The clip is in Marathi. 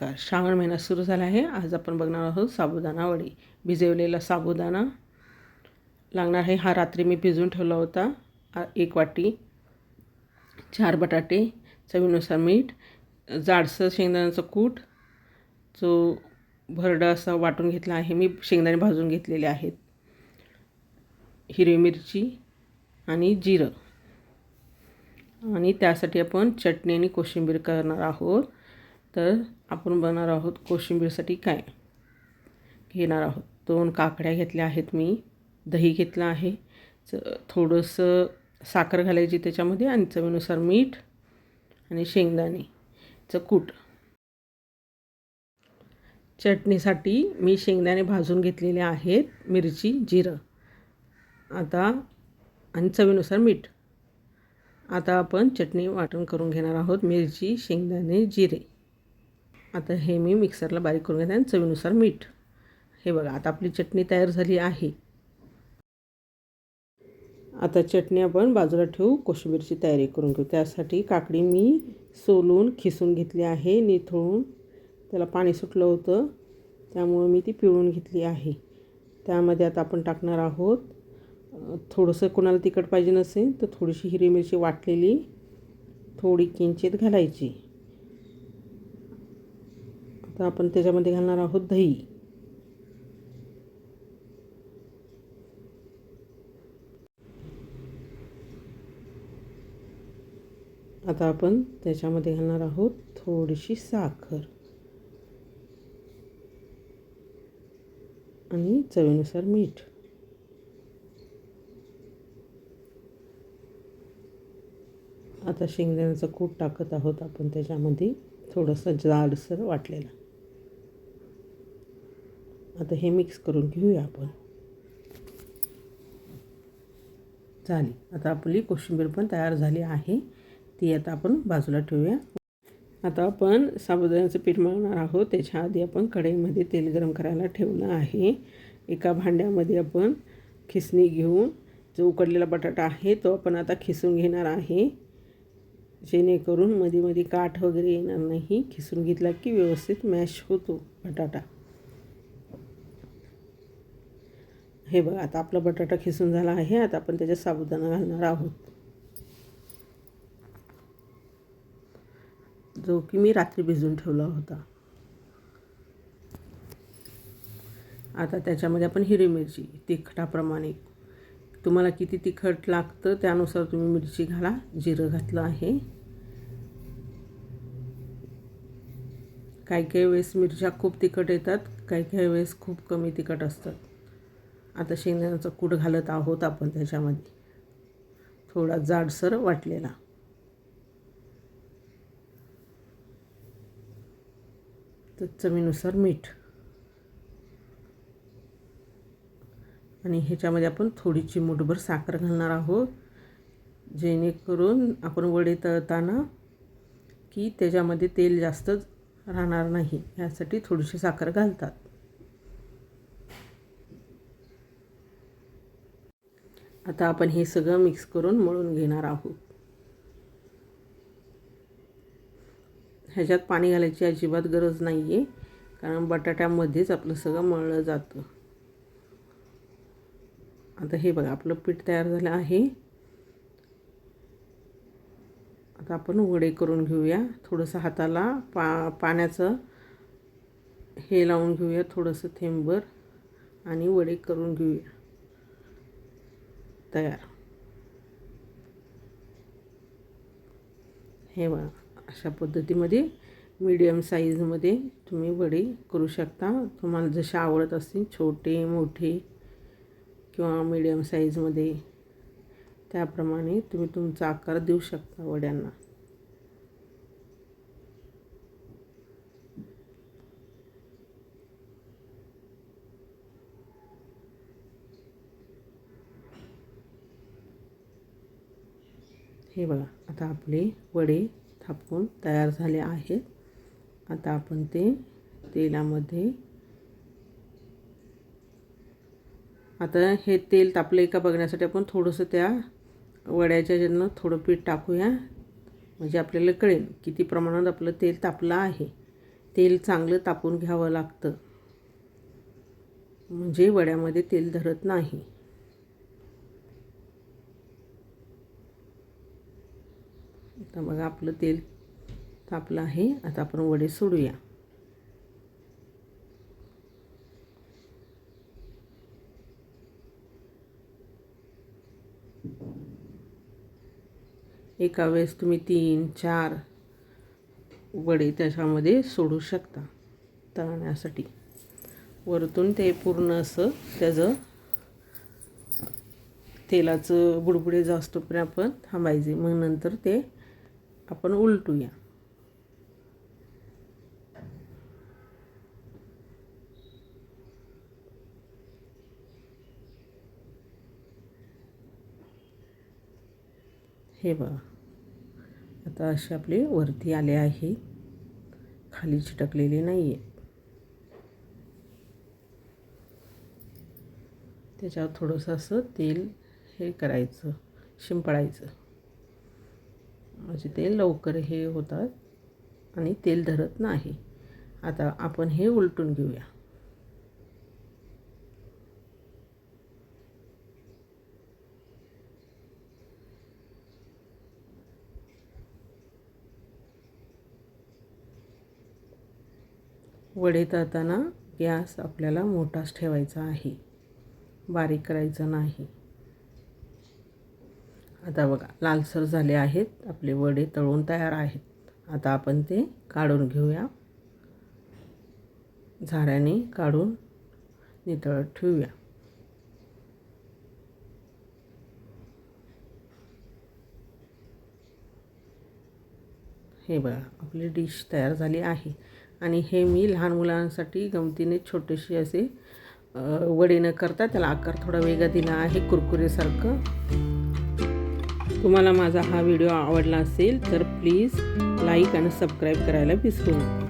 नमस्कार. श्रावण महिना सुरू झाला आहे. आज आपण बघणार आहोत साबुदाणा वडी. भिजवलेला साबुदाणा लागणार आहे. हा रात्री मी भिजवून ठेवला होता. एक वाटी. चार बटाटे चवीनुसार मीठ जाडसर शेंगदाण्याचं कूट जो भरडा असा वाटून घेतला आहे. मी शेंगदाणे भाजून घेतलेले आहेत. हिरवी मिरची आणि जिरं. आणि त्यासाठी आपण चटणी आणि कोशिंबीर करणार आहोत. तर आपण बनवणार आहोत कोशिंबीरसाठी काय? घेणार आहोत. दोन काकड्या घेतल्या आहेत मी. दही घेतलं आहे. च थोडंसं साखर घालायची त्याच्यामध्ये आणि चवीनुसार मीठ आणि शेंगदाणेचं कूट. चटणीसाठी मी शेंगदाणे भाजून घेतलेले आहेत. मिरची जिरं. आता आणि चवीनुसार मीठ. आता आपण चटणी वाटण करून घेणार आहोत. मिरची शेंगदाणे जिरे. आता हे मी मिक्सरला बारीक करून घेते आणि चवीनुसार मीठ. हे बघा आता आपली चटणी तयार झाली आहे. आता चटणी आपण बाजूला ठेवू कोशिंबीरची तयारी करून घेऊ. त्यासाठी काकडी मी सोलून खिसून घेतली आहे निथळून. त्याला पाणी सुटलं होतं त्यामुळं मी ती पिळून घेतली आहे. त्यामध्ये आता आपण टाकणार आहोत थोडंसं कोणाला तिखट पाहिजे नसेल तर थोडीशी हिरवी मिरची वाटलेली थोडी किंचित घालायची. तर आपण त्याच्यामध्ये घालणार आहोत दही. आता आपण त्याच्यामध्ये घालणार आहोत थोडीशी साखर. आणि चवीनुसार मीठ. आता शेंगदाण्याचं कूट टाकत आहोत आपण त्याच्यामध्ये. थोडंसं जाडसर वाटलेलं. आता हे मिक्स करून घेऊया आपण. झाली. आता आपली कोशिंबीर पण तयार झाली आहे. ती आता आपण बाजूला ठेवूया. आता आपण साबुदाण्याचं पीठ मळणार आहोत. त्याच्या आधी आपण कढईमध्ये तेल गरम करायला ठेवलं आहे. एका भांड्यामध्ये आपण खिसणी घेऊन जो उकडलेला बटाटा आहे तो आपण आता खिसून घेणार आहे. जेणेकरून मध्ये मध्ये काठ वगैरे येणार नाही. खिसून घेतला की व्यवस्थित मॅश होतो बटाटा. हे बघा आता आपला बटाटा खिसून झाला आहे. आता आपण त्याच्यात साबुदाणा घालणार आहोत. जो की मी रात्री भिजून ठेवला होता. आता त्याच्यामध्ये आपण हिरवी मिरची तिखटाप्रमाणे. तुम्हाला किती तिखट लागतं त्यानुसार तुम्ही मिरची घाला. जिरं घातलं आहे. काही काही वेळेस मिरच्या खूप तिखट येतात काही काही वेळेस खूप कमी तिखट असतात. आता शेंगदाण्याचा कूट घालत आहोत आपण त्याच्यामध्ये. थोडा जाडसर वाटलेला. तर चवीनुसार मीठ. आणि ह्याच्यामध्ये आपण थोडी चिमूटभर साखर घालणार आहोत. जेणेकरून आपण वडे तळताना की त्याच्यामध्ये तेल जास्त राहणार नाही. यासाठी थोडीशी साखर घालतात. आता आपण हे सगळं मिक्स करून मळून घेणार आहोत. ह्याच्यात पाणी घालायची अजिबात गरज नाही आहे कारण बटाट्यामध्येच आपलं सगळं मळलं जातं. आता हे बघा आपलं पीठ तयार झालं आहे. आता आपण वडे करून घेऊया. थोडंसं हाताला पा पाण्याचं हे लावून घेऊया थोडंसं थेंबर आणि वडे करून घेऊया. तयार. हे बघा अशा पद्धतीमध्ये मीडियम साईजमध्ये तुम्ही वडे करू शकता. तुम्हाला जसे आवडत असतील छोटे मोठे किंवा मीडियम साईजमध्ये त्याप्रमाणे तुम्ही तुमचा आकार देऊ शकता वड्यांना. हे बघा आता आपले वडे थापून तयार झाले आहेत. आता आपण ते तेलामध्ये आता हे तेल तापलं का बघण्यासाठी आपण थोडंसं त्या वड्याच्या ज्यांना थोडं पीठ टाकूया. म्हणजे आपल्याला कळेल किती प्रमाणात आपलं तेल तापलं आहे. तेल चांगलं तापून घ्यावं लागतं. म्हणजे वड्यामध्ये तेल धरत नाही. आता बघा आपलं तेल तापलं आहे. आता आपण वडे सोडूया. एका वेळेस तुम्ही तीन चार वडे त्याच्यामध्ये सोडू शकता तळण्यासाठी. वरतून ते पूर्ण असं त्याचं तेलाचं बुडबुडे जास्तपर्यंत आपण थांबायचे. मग नंतर ते आपण उलटूया. हे बघा. आता असे आपले वरती आले आहे. खाली चिटकलेले नाही आहे त्याच्यावर थोडंसं असं तेल हे करायचं शिंपडायचं. म्हणजे ते लवकर हे होतात आणि तेल धरत नाही. आता आपण हे उलटून घेऊया. वडे ताताना गॅस आपल्याला मोठाच ठेवायचा आहे. बारीक करायचं नाही. आता बघा लालसर झाले आहेत. आपले वडे तळून तयार आहेत. आता आपण ते काढून घेऊया. झाऱ्याने काढून नितळत ठेवूया. हे बघा आपली डिश तयार झाली आहे. आणि हे मी लहान मुलांसाठी गमतीने छोटेसे असे वडे न करता त्याला आकार थोडा वेगळा दिला आहे कुरकुरेसारखं. तुम्हाला माझा हा व्हिडिओ आवडला असेल तर प्लीज लाईक आणि सबस्क्राईब करायला विसरू नका.